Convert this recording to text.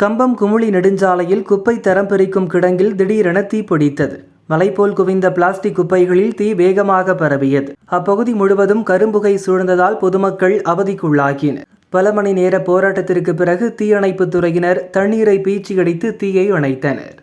கம்பம் குமுளி நெடுஞ்சாலையில் குப்பை தரம் பிரிக்கும் கிடங்கில் திடீரென தீப்பிடித்தது மலைபோல் குவிந்த பிளாஸ்டிக் குப்பைகளில் தீ வேகமாக பரவியது. அப்பகுதி முழுவதும் கரும்புகை சூழ்ந்ததால் பொதுமக்கள் அவதிக்குள்ளாகினர். பல மணி நேர போராட்டத்திற்கு பிறகு தீயணைப்புத் துறையினர் தண்ணீரை பீச்சி அடித்து தீயை அணைத்தனர்.